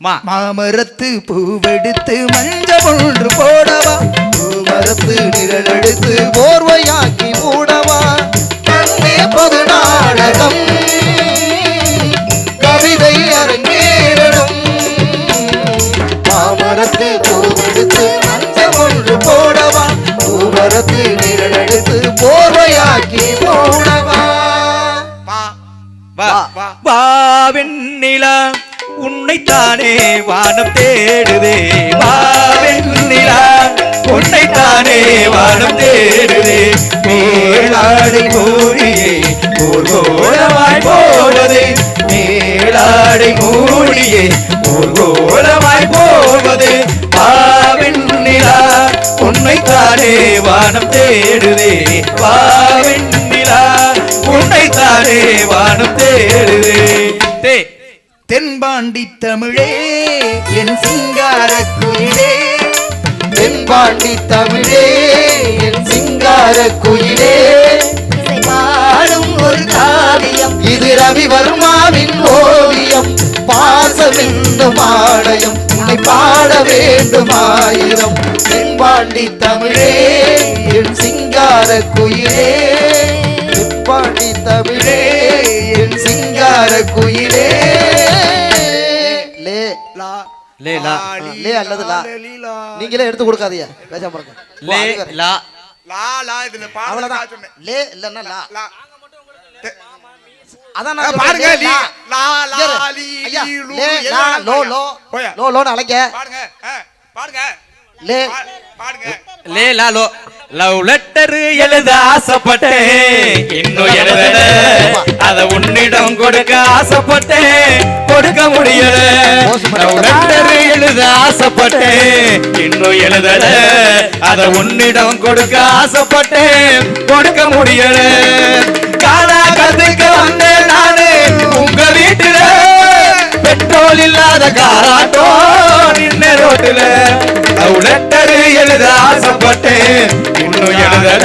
மாமரத்து பூவெடுத்து மஞ்சள் ஒன்று போடவா? பூமரத்து நிழலெடுத்து போர்வையாக்கி மூடவா? கண்ணே பொது நாடகம். கவிதை அரங்கேறணும் மாமரத்து பூவெடுத்து மஞ்சள் ஒன்று போடவா? பூமரத்து நிழலெடுத்து போர்வையாக்கி மூடவா? வாவெண்ணிலா உன்னைத்தானே வானம் தேடுதே. வாவெண்ணிலா உன்னைத்தானே வானம் தேடுதே. மேலாடை மூடியே கோலமாய் போவதே. மேலாடை மூடியே கோலமாய் போவதே. வாவெண்ணிலா உன்னைத்தானே வானம் தேடுதே. வாவெண்ணி தென்பாண்டி தமிழே என் சிங்கார குயிலே தென்பாண்டி தமிழே என் சிங்கார குயிலே பாடும் ஒரு காவியம் இது ரவிவர்மாவின் ஓவியம். பாசம் என்னும் ஆலயம் உன்னை பாட வேண்டும் ஆயிரம். தென்பாண்டி தமிழே என் சிங்கார குயிலே தென்பாண்டி தமிழே சிங்கார குயிலே. லே லா லே லா. லே அல்லது லா. நீங்களே எடுத்து கொடுக்காதீங்க. பேசாம பாருங்க லே லா. லா லா இதுல அவ்வளவுதான். சொன்னேன். லே இல்லன்னா லா. லா. அதான் பாருங்க லீ லா. லா. லா லோ, பாருங்க. லோ. போயா. லோ, லோன்னு அழைங்க. பாடுங்க ஆ, பாடுங்க. லே. பா- பாடுங்க. லே லா லோ. லவ் லெட்டர் எழுத ஆசைப்பட்டேன். இன்னும் எழுதல. அத உன்னிடம் கொடுக்க ஆசைப்பட்டேன். கொடுக்க முடியல. லவ் லெட்டர் எழுத ஆசைப்பட்டேன். இன்னும் எழுதல. அத உன்னிடம் கொடுக்க ஆசைப்பட்டேன். கொடுக்க முடியல. காணா கதைக்க வந்தேன் நானு. உங்க வீட்டுல பெட்ரோல் இல்லாத காராட்டோ நின்ன ரோட்டுல. லவ் லெட்டர் எழுத ஆசைப்பட்டேன். இன்னும் எழுதல.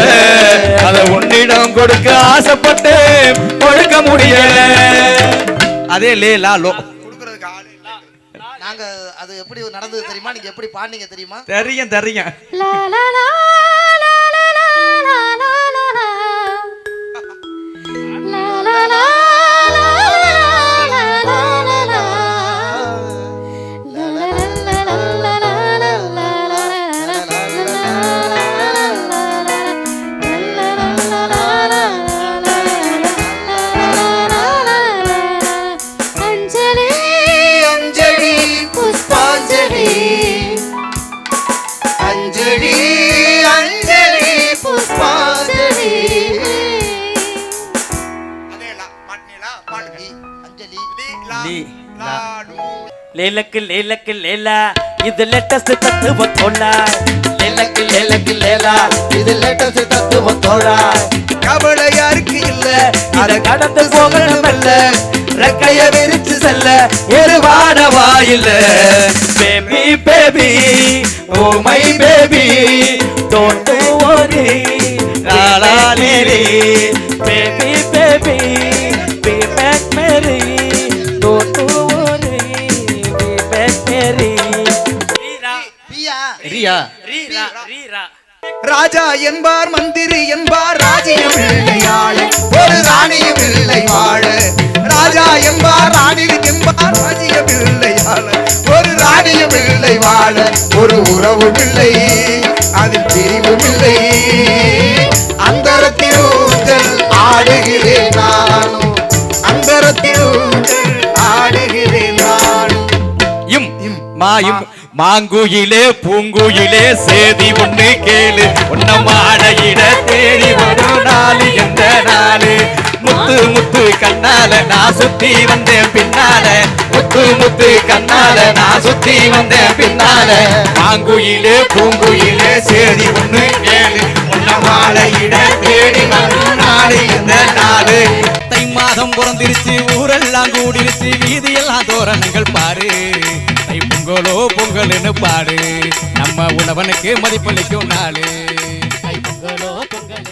அத உன்னிடம் கொடுக்க ஆசைப்பட்டேன். கொடுக்க முடியல. அதே லே லா லோ. கொடுக்கறதுக்கு ஆள் இல்ல. நாங்க அது எப்படி நடந்தது தெரியுமா? நீங்க எப்படி பாடுனீங்க தெரியுமா? தெரியும் தெரியும். அஞ்சலி அஞ்சலி புஷ்பாஞ்சலி. லேலக்கு லேலக்கு லேலா. இது லேட்டஸ்ட் தத்துவ தோழா. லேலக்கு லேலக்கு லேலா. இது லேட்டஸ்ட் தத்துவ தோழா. கவலை யாருக்கு இல்ல. அத கடந்து போகணும் அல்ல ரெக்கைய விரிச்சு செல்ல. எருவாட வாயில்ல baby baby baby, baby, be back Mary. Don't you worry, be back Mary. ரியா ராஜா என்பார் மந்திரி என்பார் ராஜ்யம் இல்லை ஆள. ஒரு ராணியும் இல்லை வாழ ராஜா என்பார் ராணியும் என்பார் ராஜ்யம் இல்லை ஒரு ராணியும் இல்லை வாழ ஒரு உறவும் இல்லை அதில் பிரிவும் இல்லை. மாயும் மாங்குயிலே பூங்குயிலே சேதி ஒண்ணு கேளு. உன்ன மாடையிட தேடி வரும் நாளு எந்த நாளு. முத்து முத்து கண்ணால நான் சுத்தி வந்தேன் பின்னால. முத்து முத்து கண்ணால நான் சுத்தி வந்தேன் பின்னால. மாங்குயிலே பூங்குயிலே சேதி ஒண்ணு கேளு. உன்ன மாடையிட தேடி வரும் நாளு எந்த நாளு. தை மாதம் பிறந்திருச்சு ஊரெல்லாம் கூடிருச்சு வீதியெல்லாம் தோரணங்கள் பாரு. பொங்கல்னு பாடு. நம்ம உழவனுக்கு மதிப்பளிக்கும் நாளே. பொங்கலோ பொங்கல்